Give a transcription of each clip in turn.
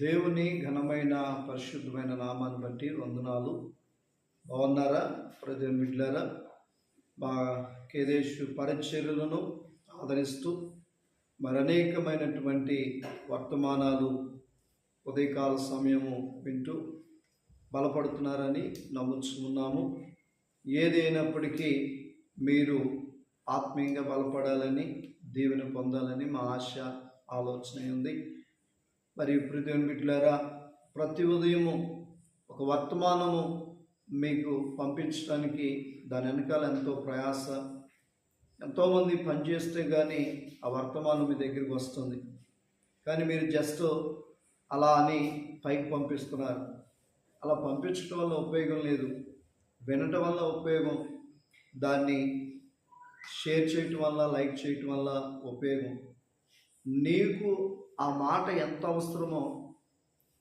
దేవుని ఘనమైన పరిశుద్ధమైన నామాన్ని బట్టి వందనాలు. బాగున్నారా? ప్రజల మిడ్లారా మా కేదేశ్ పరిచర్యలను ఆదరిస్తూ మరి అనేకమైనటువంటి వర్తమానాలు ఉదయకాల సమయము వింటూ బలపడుతున్నారని నమ్ముచున్నాము. ఏదైనప్పటికీ మీరు ఆత్మీయంగా బలపడాలని దీవెన పొందాలని మా ఆశ ఆలోచన ఉంది. మరి ప్రతిని బిడ్డలారా ప్రతి ఉదయము ఒక వర్తమానము మీకు పంపించడానికి దాని వెనకాల ఎంతో ప్రయాస. ఎంతోమంది పనిచేస్తే కానీ ఆ వర్తమానం మీ దగ్గరికి వస్తుంది. కానీ మీరు జస్ట్ అలా అని పైకి పంపిస్తున్నారు. అలా పంపించడం వల్ల ఉపయోగం లేదు. వినటం వల్ల ఉపయోగం. దాన్ని షేర్ చేయటం వల్ల లైక్ చేయటం వల్ల ఉపయోగం. నీకు ఆ మాట ఎంత అవసరమో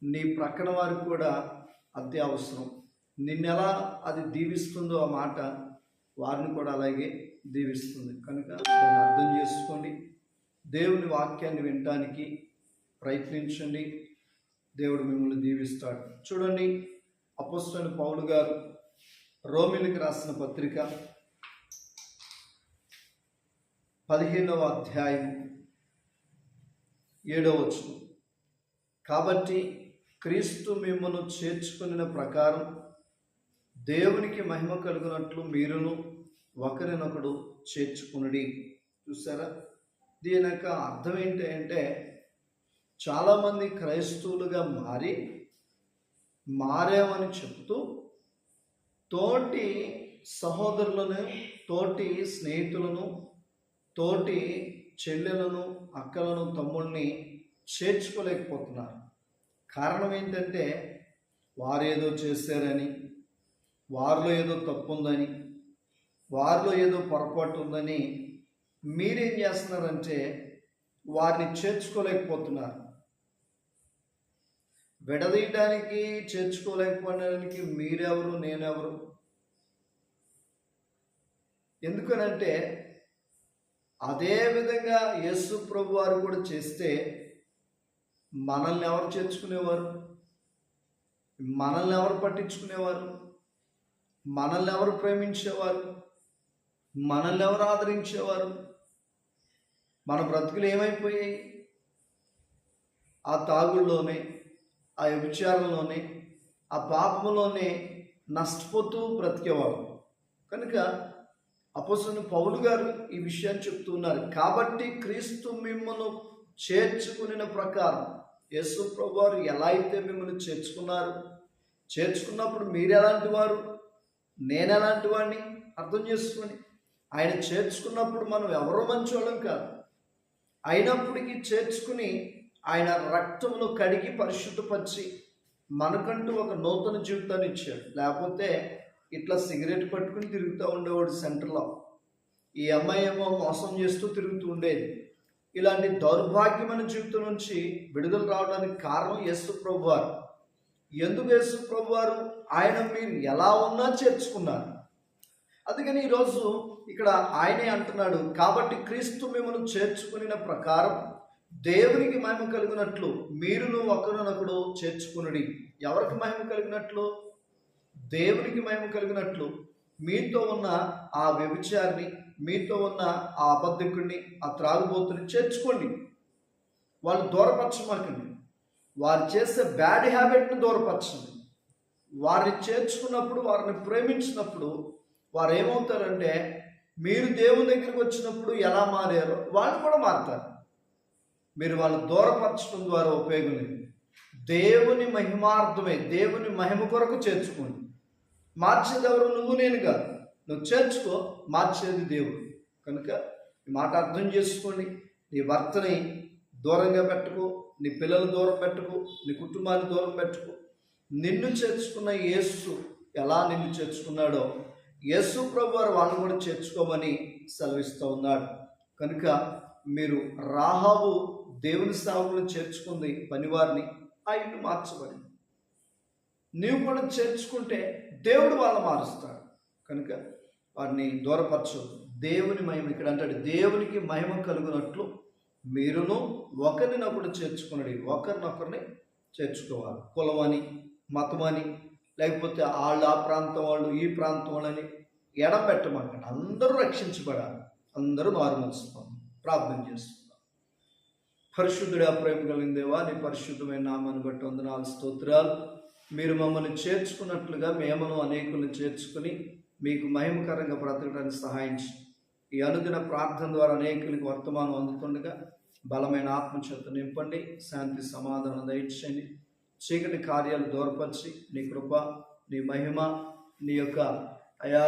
నీ ప్రక్కన వారికి కూడా అంతే అవసరం. నిన్నెలా అది దీవిస్తుందో ఆ మాట వారిని కూడా అలాగే దీవిస్తుంది. కనుక దాన్ని అర్థం చేసుకోండి. దేవుని వాక్యాన్ని వినటానికి ప్రయత్నించండి. దేవుడు మిమ్మల్ని దీవిస్తాడు. చూడండి అపోస్తుని పౌలు గారు రోమిలికి రాసిన పత్రిక పదిహేనవ అధ్యాయం ఏడవచ్చు కాబట్టి క్రీస్తు మిమ్మల్ని చేర్చుకున్న ప్రకారం దేవునికి మహిమ కలుగునట్లు మీరును ఒకరినొకడు చేర్చుకునుడి. చూసారా దీని యొక్క అర్థం ఏంటి అంటే చాలామంది క్రైస్తవులుగా మారి మారామని చెప్తూ తోటి సహోదరులను తోటి స్నేహితులను తోటి చెల్లెలను అక్కలను తమ్ముల్ని చేర్చుకోలేకపోతున్నారు. కారణం ఏంటంటే వారేదో చేశారని వారిలో ఏదో తప్పు ఉందని వారిలో ఏదో పొరపాటు ఉందని మీరేం చేస్తున్నారంటే వారిని చేర్చుకోలేకపోతున్నారు. విడదీయడానికి చేర్చుకోలేకపోవడానికి మీరెవరు నేనెవరు? ఎందుకనంటే అదే విధంగా యేసు ప్రభు వారు కూడా చేస్తే మనల్ని ఎవరు చేర్చుకునేవారు? మనల్ని ఎవరు పట్టించుకునేవారు? మనల్ని ఎవరు ప్రేమించేవారు? మనల్ని ఎవరు ఆదరించేవారు? మన బ్రతుకులు ఏమైపోయాయి? ఆ తాగుల్లోనే ఆ విచారంలోనే ఆ పాపంలోనే నష్టపోతూ బ్రతికేవారు కనుక అపోసను పౌలు గారు ఈ విషయాన్ని చెప్తున్నారు. కాబట్టి క్రీస్తు మిమ్మల్ని చేర్చుకునే ప్రకారం యేసు ప్రభు వారు ఎలా అయితే మిమ్మల్ని చేర్చుకున్నారు చేర్చుకున్నప్పుడు మీరు ఎలాంటి వారు? నేను ఎలాంటి వాడిని అర్థం చేసుకొని. ఆయన చేర్చుకున్నప్పుడు మనం ఎవరో మంచోళ్ళం కాదు. అయినప్పటికీ చేర్చుకుని ఆయన రక్తంలో కడిగి పరిశుద్ధపరిచి మనకంటూ ఒక నూతన జీవితాన్ని ఇచ్చాడు. లేకపోతే ఇట్లా సిగరెట్ పట్టుకుని తిరుగుతూ ఉండేవాడు సెంటర్లో ఈ అమ్మాయి ఏమో మోసం చేస్తూ తిరుగుతూ ఉండేది. ఇలాంటి దౌర్భాగ్యమైన జీవితం నుంచి విడుదల రావడానికి కారణం యేసు ప్రభు వారు ఎందుకు యేసు ప్రభు వారు ఆయన మీరు ఎలా ఉన్నా చేర్చుకున్నారు. అందుకని ఈరోజు ఇక్కడ ఆయనే అంటున్నాడు కాబట్టి క్రీస్తు మిమ్మల్ని చేర్చుకున్న ప్రకారం దేవునికి మహిమ కలిగినట్లు మీరును ఒకరినొకడు చేర్చుకునుడి. ఎవరికి మహిమ కలిగినట్లు? దేవునికి మేము కలిగినట్లు మీతో ఉన్న ఆ వ్యభిచారిని మీతో ఉన్న ఆ అబద్ధికుడిని ఆ త్రాగుబోతుని చేర్చుకోండి. వాళ్ళు దూరపరచమాకండి వారు చేసే బ్యాడ్ హ్యాబిట్ని దూరపరచండి. వారిని చేర్చుకున్నప్పుడు వారిని ప్రేమించినప్పుడు వారు ఏమవుతారంటే మీరు దేవుని దగ్గరికి వచ్చినప్పుడు ఎలా మారారో వాళ్ళు కూడా మారుతారు. మీరు వాళ్ళు దూరపరచడం ద్వారా ఉపయోగం లేదు. దేవుని మహిమార్థమే దేవుని మహిమ కొరకు చేర్చుకోండి. మార్చేది ఎవరు నువ్వు నేను కాదు. నువ్వు చేర్చుకో మార్చేది దేవుడు. కనుక ఈ మాట అర్థం చేసుకోండి. నీ భర్తని దూరంగా పెట్టుకో నీ పిల్లలు దూరం పెట్టుకో నీ కుటుంబాన్ని దూరం పెట్టుకో. నిన్ను చేర్చుకున్న యేసు ఎలా నిన్ను చేర్చుకున్నాడో యేసు ప్రభు వారు వాళ్ళని కూడా చేర్చుకోమని సెలవిస్తూ ఉన్నాడు. కనుక మీరు రాహాబు దేవుని సేవకులను చేర్చుకుంది పనివారిని ఆ ఇల్లు మార్చబడింది. నీవు కూడా చేర్చుకుంటే దేవుడు వాళ్ళ మారుస్తాడు. కనుక వారిని దూరపరచు. దేవుని మహిమ ఇక్కడ అంటాడు. దేవునికి మహిమ కలుగునట్లు మీరును ఒకరినొకడు చేర్చుకునడి. ఒకరినొకరిని చేర్చుకోవాలి. కులమని మతమని లేకపోతే వాళ్ళు ఆ ప్రాంతం వాళ్ళు ఈ ప్రాంతం వాళ్ళని ఎడపెట్టమంటాడు అందరూ రక్షించబడాలి. అందరూ మారుమలుస్తాం ప్రార్థన చేస్తున్నాం. పరిశుద్ధుడా ప్రేమ కలిగిన దేవా నీ పరిశుద్ధమైన నామాన్ని బట్టి వందనాలు స్తోత్రాలు. మీరు మమ్మల్ని చేర్చుకున్నట్లుగా మేమను అనేకులను చేర్చుకుని మీకు మహిమకరంగా బ్రతకడానికి సహాయించి ఈ అనుదిన ప్రార్థన ద్వారా అనేకులకు వర్తమానం అందుతుండగా బలమైన ఆత్మచేత నింపండి శాంతి సమాధానం దయచేయండి. చీకటి కార్యాలు దూరపరిచి నీ కృప నీ మహిమ నీ యొక్క అయా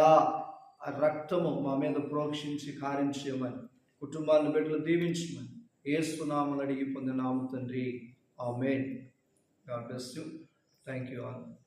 ఆ రక్తము మా మీద ప్రోక్షించి కార్యం చేయమని కుటుంబాలను బిడ్డలు దీవించమని ఏసునామలు అడిగి పొందినాము తండ్రి. ఆ God bless you. Thank you all.